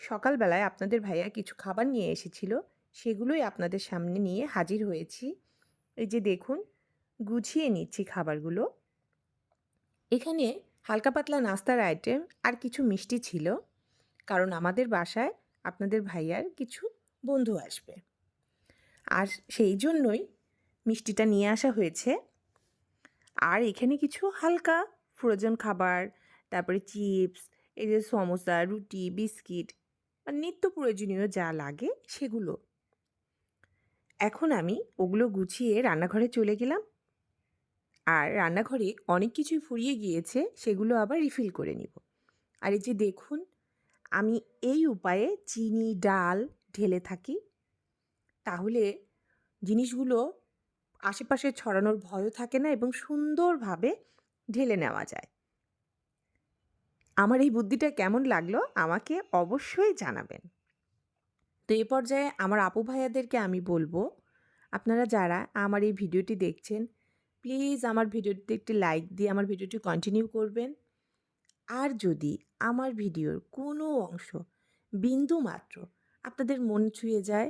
সকালবেলায় আপনাদের ভাইয়া কিছু খাবার নিয়ে এসেছিল, সেগুলোই আপনাদের সামনে নিয়ে হাজির হয়েছি। এই যে দেখুন, গুছিয়ে নিচ্ছি খাবারগুলো। এখানে হালকা পাতলা নাস্তার আইটেম আর কিছু মিষ্টি ছিল, কারণ আমাদের বাসায় আপনাদের ভাইয়ার কিছু বন্ধু আসবে। আর সেই জন্যই মিষ্টিটা নিয়ে আসা হয়েছে। আর এখানে কিছু হালকা ফ্রোজেন খাবার, তারপরে চিপস এই যে সমোসা, রুটি, বিস্কিট নিত্য প্রয়োজনীয় যা লাগে সেগুলো। এখন আমি ওগুলো গুছিয়ে রান্নাঘরে চলে গেলাম। আর রান্নাঘরে অনেক কিছুই ফুরিয়ে গিয়েছে, সেগুলো আবার রিফিল করে নিব। আর এই যে দেখুন, আমি এই উপায়ে চিনি, ডাল ঢেলে থাকি। তাহলে জিনিসগুলো আশেপাশে ছড়ানোর ভয়ও থাকে না এবং সুন্দরভাবে ঢেলে নেওয়া যায়। আমার এই বুদ্ধিটা কেমন লাগল আমাকে অবশ্যই জানাবেন। তো এ পর্যায়ে আমার আপু ভাইয়াদেরকে আমি বলব, আপনারা যারা আমার এই ভিডিওটি দেখছেন প্লিজ আমার ভিডিওটিতে একটি লাইক দিয়ে আমার ভিডিওটি কন্টিনিউ করবেন। আর যদি আমার ভিডিওর কোনো অংশ বিন্দু মাত্র আপনাদের মন ছুঁয়ে যায়,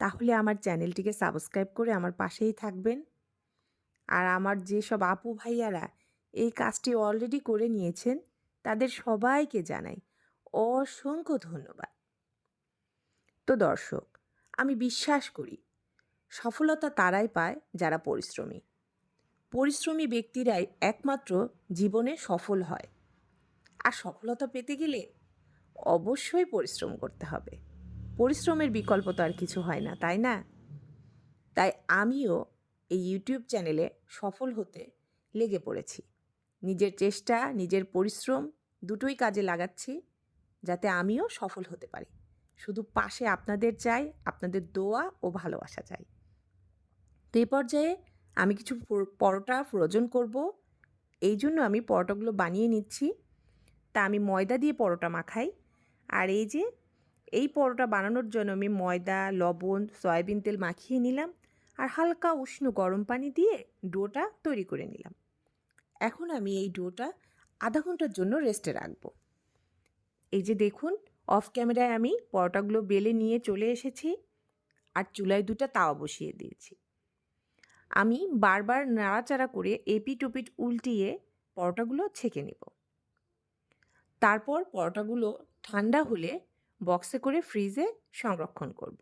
তাহলে আমার চ্যানেলটিকে সাবস্ক্রাইব করে আমার পাশেই থাকবেন। আর আমার যেসব আপু ভাইয়ারা এই কাজটি অলরেডি করে নিয়েছেন তাদের সবাইকে জানাই অসংখ্য ধন্যবাদ। তো দর্শক, আমি বিশ্বাস করি, সফলতা তারাই পায় যারা পরিশ্রমী। পরিশ্রমী ব্যক্তিরাই একমাত্র জীবনে সফল হয়। আর সফলতা পেতে গেলে অবশ্যই পরিশ্রম করতে হবে। পরিশ্রমের বিকল্প তো আর কিছু হয় না, তাই না? তাই আমিও এই ইউটিউব চ্যানেলে সফল হতে লেগে পড়েছি। নিজের চেষ্টা, নিজের পরিশ্রম দুটোই কাজে লাগাচ্ছি যাতে আমিও সফল হতে পারি। শুধু পাশে আপনাদের চাই, আপনাদের দোয়া ও ভালোবাসা চাই। তো এই পর্যায়ে আমি কিছু পরোটা ফ্রোজন করব। এই জন্য আমি পরোটাগুলো বানিয়ে নিচ্ছি। তা আমি ময়দা দিয়ে পরোটা মাখাই। আর এই যে, এই পরোটা বানানোর জন্য আমি ময়দা, লবণ, সয়াবিন তেল মাখিয়ে নিলাম। আর হালকা উষ্ণ গরম পানি দিয়ে ডোটা তৈরি করে নিলাম। এখন আমি এই ডোটা আধা ঘণ্টার জন্য রেস্টে রাখব। এই যে দেখুন, অফ ক্যামেরায় আমি পরোটাগুলো বেলে নিয়ে চলে এসেছি আর চুলায় দুটা তাওয়া বসিয়ে দিয়েছি। আমি বারবার নাড়াচাড়া করে এপিট ওপিট উল্টিয়ে পরোটাগুলো ছেঁকে নেব। তারপর পরোটাগুলো ঠান্ডা হলে বক্সে করে ফ্রিজে সংরক্ষণ করব।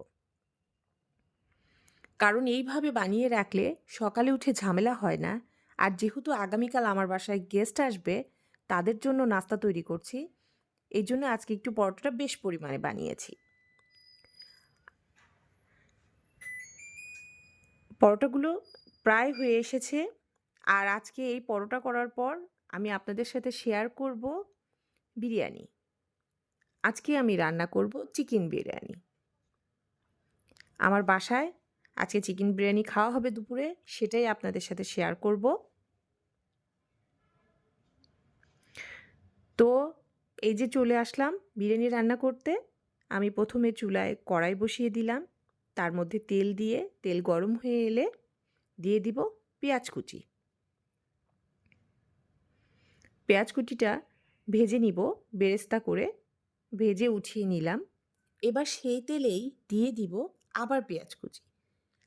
কারণ এইভাবে বানিয়ে রাখলে সকালে উঠে ঝামেলা হয় না আর যেহেতু আগামীকাল আমার বাসায় গেস্ট আসবে, তাদের জন্য নাস্তা তৈরি করছি। এই জন্য আজকে একটু পরোটাটা বেশ পরিমাণে বানিয়েছি। পরোটাগুলো প্রায় হয়ে এসেছে আর আজকে এই পরোটা করার পর আমি আপনাদের সাথে শেয়ার করব বিরিয়ানি। আজকে আমি রান্না করব চিকেন বিরিয়ানি। আমার বাসায় আজকে চিকেন বিরিয়ানি খাওয়া হবে দুপুরে, সেটাই আপনাদের সাথে শেয়ার করব। তো এই যে চলে আসলাম বিরিয়ানি রান্না করতে, আমি প্রথমে চুলায় কড়াই বসিয়ে দিলাম। তার মধ্যে তেল দিয়ে, তেল গরম হয়ে এলে দিয়ে দিব পেঁয়াজ কুচি। পেঁয়াজ কুচিটা ভেজে নিব বেরেস্তা করে, ভেজে উঠিয়ে নিলাম। এবার সেই তেলেই দিয়ে দিব আবার পেঁয়াজ কুচি।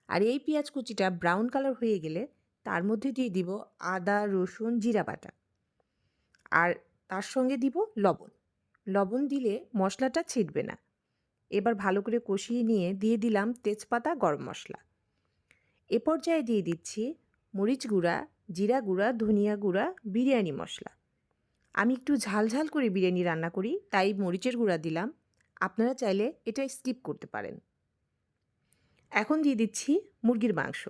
আর এই পেঁয়াজ কুচিটা ব্রাউন কালার হয়ে গেলে তার মধ্যে দিয়ে দিব আদা, রসুন, জিরা বাটা। আর তার সঙ্গে দিব লবণ। লবণ দিলে মশলাটা ছিটবে না। এবার ভালো করে কষিয়ে নিয়ে দিয়ে দিলাম তেজপাতা, গরম মশলা। এ পর্যায়ে দিয়ে দিচ্ছি মরিচ গুঁড়া, জিরা গুঁড়া, ধনিয়া গুঁড়া, বিরিয়ানি মশলা। আমি একটু ঝাল ঝাল করে বিরিয়ানি রান্না করি, তাই মরিচের গুঁড়া দিলাম। আপনারা চাইলে এটা স্কিপ করতে পারেন। এখন দিয়ে দিচ্ছি মুরগির মাংস।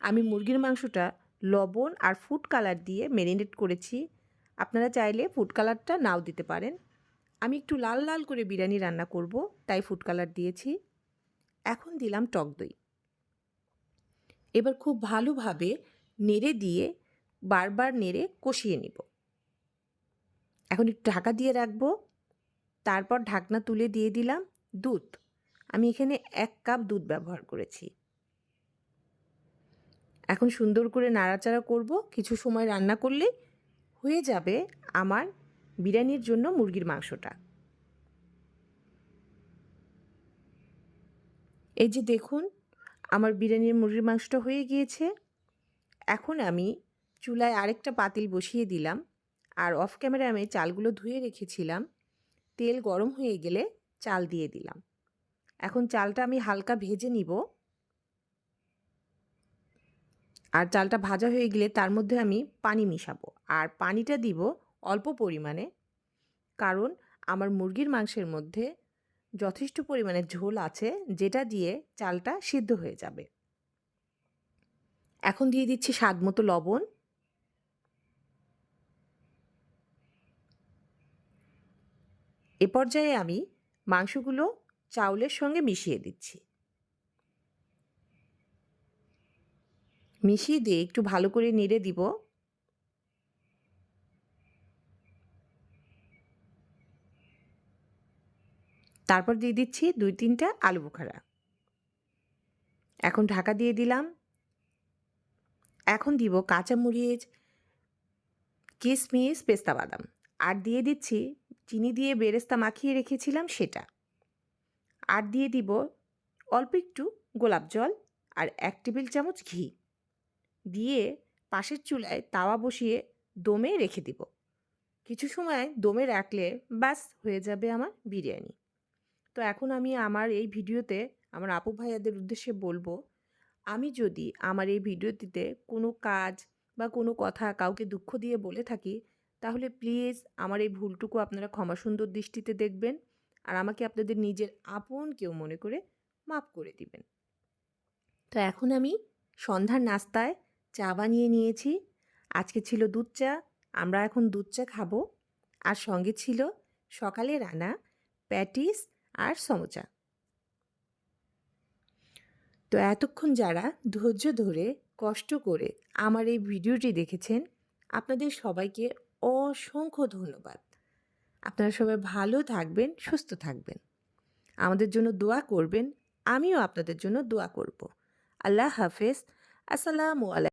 আমি মুরগির মাংসটা লবণ আর ফুড কালার দিয়ে ম্যারিনেট করেছি আপনারা চাইলে ফুড কালারটা নাও দিতে পারেন। আমি একটু লাল লাল করে বিরিয়ানি রান্না করব, তাই ফুড কালার দিয়েছি। এখন দিলাম টক দই। এবার খুব ভালোভাবে নেড়ে দিয়ে বারবার নেড়ে কষিয়ে নিব। এখন একটু ঢাকা দিয়ে রাখব। তারপর ঢাকনা তুলে দিয়ে দিলাম দুধ। আমি এখানে এক কাপ দুধ ব্যবহার করেছি। এখন সুন্দর করে নাড়াচাড়া করব। কিছু সময় রান্না করলে হয়ে যাবে আমার বিরিয়ানির জন্য মুরগির মাংসটা। এই যে দেখুন, আমার বিরিয়ানির মুরগির মাংসটা হয়ে গিয়েছে। এখন আমি চুলায় আরেকটা পাতিল বসিয়ে দিলাম আর অফ ক্যামেরায় আমি চালগুলো ধুয়ে রেখেছিলাম। তেল গরম হয়ে গেলে চাল দিয়ে দিলাম। এখন চালটা আমি হালকা ভেজে নিব। আর চালটা ভাজা হয়ে গেলে তার মধ্যে আমি পানি মিশাবো। আর পানিটা দিব অল্প পরিমাণে, কারণ আমার মুরগির মাংসের মধ্যে যথেষ্ট পরিমাণে ঝোল আছে, যেটা দিয়ে চালটা সিদ্ধ হয়ে যাবে। এখন দিয়ে দিচ্ছি স্বাদ মতো লবণ। এ পর্যায়ে আমি মাংসগুলো চাউলের সঙ্গে মিশিয়ে দিচ্ছি। মিশিয়ে দিয়ে একটু ভালো করে নেড়ে দিব। তারপর দিয়ে দিচ্ছি দুই তিনটা আলু বোখারা। এখন ঢাকা দিয়ে দিলাম। এখন দিব কাঁচামরিচ কিশমিশ পেস্তা বাদাম। আর দিয়ে দিচ্ছি, চিনি দিয়ে বেরেস্তা মাখিয়ে রেখেছিলাম সেটা। আর দিয়ে দিব অল্প একটু গোলাপ জল আর এক টেবিল চামচ ঘি। দিয়ে পাশের চুলায় তাওয়া বসিয়ে দমে রেখে দিব। কিছু সময় দমে রাখলে ব্যাস হয়ে যাবে আমার বিরিয়ানি। তো এখন আমি আমার এই ভিডিওতে আমার আপু ভাইয়াদের উদ্দেশ্যে বলব, আমি যদি আমার এই ভিডিওটিতে কোনো কাজ বা কোনো কথা কাউকে দুঃখ দিয়ে বলে থাকি, তাহলে প্লিজ আমার এই ভুলটুকু আপনারা ক্ষমা সুন্দর দৃষ্টিতে দেখবেন আর আমাকে আপনাদের নিজের আপন কেউ মনে করে মাফ করে দিবেন। তো এখন আমি সন্ধ্যার নাস্তায় চা বানিয়ে নিয়েছি। আজকে ছিল দুধ চা, আমরা এখন দুধ চা খাব। আর সঙ্গে ছিল সকালে রান্না, প্যাটিস আর সমোচা। তো এতক্ষণ যারা ধৈর্য ধরে, কষ্ট করে আমার এই ভিডিওটি দেখেছেন, আপনাদের সবাইকে অসংখ্য ধন্যবাদ। আপনারা সবাই ভালো থাকবেন, সুস্থ থাকবেন। আমাদের জন্য দোয়া করবেন, আমিও আপনাদের জন্য দোয়া করব। আল্লাহ হাফেজ। আসসালামু আলাইকুম।